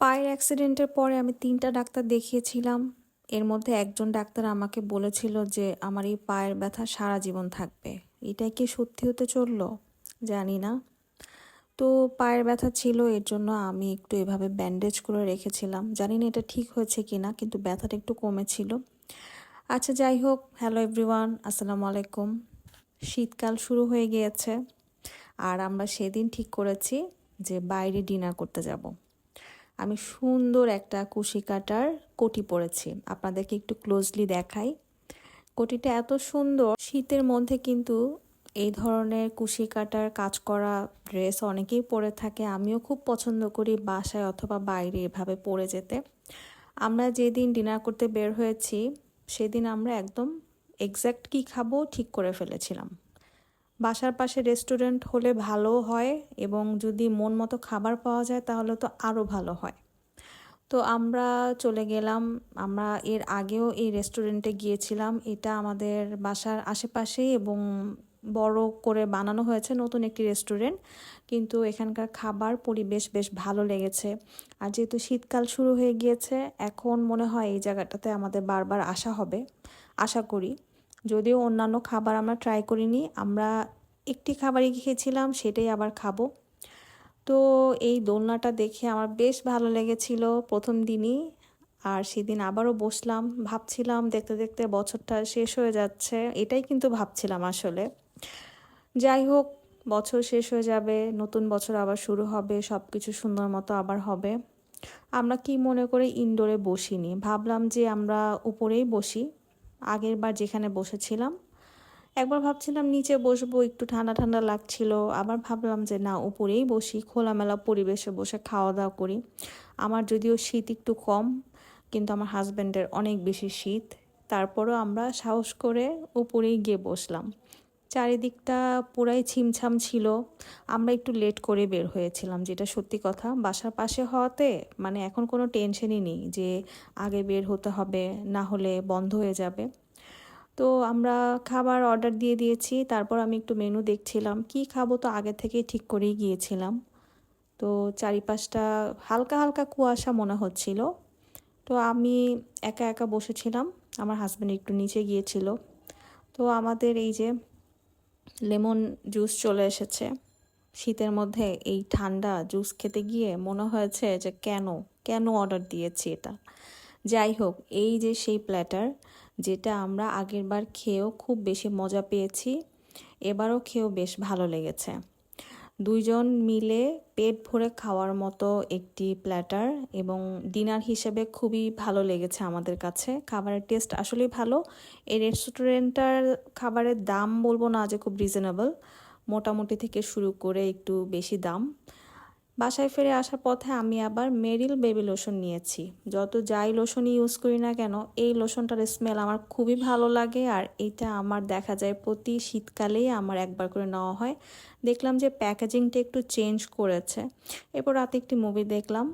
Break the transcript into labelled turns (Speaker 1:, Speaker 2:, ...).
Speaker 1: পায়ের অ্যাক্সিডেন্টের পরে আমি তিনটা ডাক্তার দেখিয়েছিলাম। এর মধ্যে একজন ডাক্তার আমাকে বলেছিল যে, আমার এই পায়ের ব্যথা সারা জীবন থাকবে। এটাই কি সত্যি হতে চলল? জানি না। তো পায়ের ব্যথা ছিল, এর জন্য আমি একটু এভাবে ব্যান্ডেজ করে রেখেছিলাম। জানি না এটা ঠিক হয়েছে কি না কিন্তু ব্যথাটা একটু কমেছিল। আচ্ছা যাই হোক, হ্যালো এভরিওয়ান, আসসালামু আলাইকুম। শীতকাল শুরু হয়ে গিয়েছে, আর আমরা সেদিন ঠিক করেছি যে বাইরে ডিনার করতে যাব। আমি সুন্দর একটা কুশি কাটার কোটি পরেছি। আপনাদেরকে একটু ক্লোজলি দেখাই। কোটিটা এত সুন্দর, শীতের মধ্যে কিন্তু এই ধরনের কুশি কাটার কাজ করা ড্রেস অনেকেই পরে থাকে। আমিও খুব পছন্দ করি বাসায় অথবা বাইরে এভাবে পরে যেতে। আমরা যেদিন ডিনার করতে বের হয়েছি, সেদিন আমরা একদম এক্স্যাক্ট কী খাব ঠিক করে ফেলেছিলাম। বাসার পাশে রেস্টুরেন্ট হলে ভালো হয় এবং যদি মন মতো খাবার পাওয়া যায় তাহলে তো আরও ভালো হয়। তো আমরা চলে গেলাম, আমরা এর আগেও এই রেস্টুরেন্টে গিয়েছিলাম। এটা আমাদের বাসার আশেপাশেই এবং বড় করে বানানো হয়েছে নতুন একটি রেস্টুরেন্ট। কিন্তু এখানকার খাবার পরিবেশ বেশ ভালো লেগেছে। আর যেহেতু শীতকাল শুরু হয়ে গিয়েছে, এখন মনে হয় এই জায়গাটাতে আমাদের বারবার আসা হবে। আশা করি। যদিও অন্যান্য খাবার আমরা ট্রাই করিনি, আমরা একটি খাবারই খেয়েছিলাম, সেটাই আবার খাব। তো এই দোলনাটা দেখে আমার বেশ ভালো লেগেছিল প্রথম দিনই, আর সেদিন আবারও বসলাম, ভাবছিলাম দেখতে দেখতে বছরটা শেষ হয়ে যাচ্ছে, এটাই কিন্তু ভাবছিলাম আসলে। যাই হোক, বছর শেষ হয়ে যাবে, নতুন বছর আবার শুরু হবে সব কিছু সুন্দর মতো আবার হবে। আমরা কি মনে করে ইনডোরে বসিনি, ভাবলাম যে আমরা উপরেই বসি। আগের বার যেখানে বসেছিলাম। একবার ভাবছিলাম নিচে বসবো, একটু ঠান্ডা ঠান্ডা লাগছিল। আবার ভাবলাম যে না, উপরেই বসি, খোলামেলা পরিবেশে বসে খাওয়া দাওয়া করি। আমার যদিও শীত একটু কম, কিন্তু আমার হাজব্যান্ডের অনেক বেশি শীত। তারপরও আমরা সাহস করে উপরেই গিয়ে বসলাম। চারিদিকটা পুরাই ছিমছাম ছিল। আমরা একটু লেট করে বের হয়েছিলাম, যেটা সত্যি কথা। বাসার পাশে হওয়াতে মানে এখন কোনো টেনশনই নেই যে আগে বের হতে হবে, না হলে বন্ধ হয়ে যাবে। তো আমরা খাবার অর্ডার দিয়ে দিয়েছি, তারপর আমি একটু মেনু দেখছিলাম। কি খাব তো আগে থেকেই ঠিক করেই গিয়েছিলাম। তো চারিপাশটা হালকা হালকা কুয়াশা মনে হচ্ছিল। তো আমি একা একা বসেছিলাম। আমার হাজব্যান্ড একটু নিচে গিয়েছিল। তো আমাদের এই যে লেমন জুস চলে এসেছে। শীতের মধ্যে এই ঠান্ডা জুস খেতে গিয়ে মনে হয়েছে যে কেন কেন অর্ডার দিয়েছি এটা? যাই হোক, এই যে সেই প্ল্যাটার, যেটা আমরা আগের বার খেয়েও খুব বেশি মজা পেয়েছি, এবারও খেয়েও বেশ ভালো লেগেছে। দুইজন মিলে পেট ভরে খাওয়ার মতো একটি প্ল্যাটার এবং ডিনার হিসেবে খুবই ভালো লেগেছে আমাদের কাছে। খাবারের টেস্ট আসলেই ভালো। এই রেস্টুরেন্টটার খাবারের দাম বলব না যে খুব রিজনেবল মোটামুটি থেকে শুরু করে একটু বেশি দাম। বাসায় ফিরে আসার পথে আমি আবার মেরিল বেবি লোশন নিয়েছি। যত যাই লোশনই ইউজ করি না কেন, এই লোশনটার স্মেল আমার খুবই ভালো লাগে আর এটা আমার দেখা যায় প্রতি শীতকালেই আমার একবার করে নেওয়া হয়। দেখলাম যে প্যাকেজিংটা একটু চেঞ্জ করেছে। এরপর রাতে একটি মুভি দেখলাম।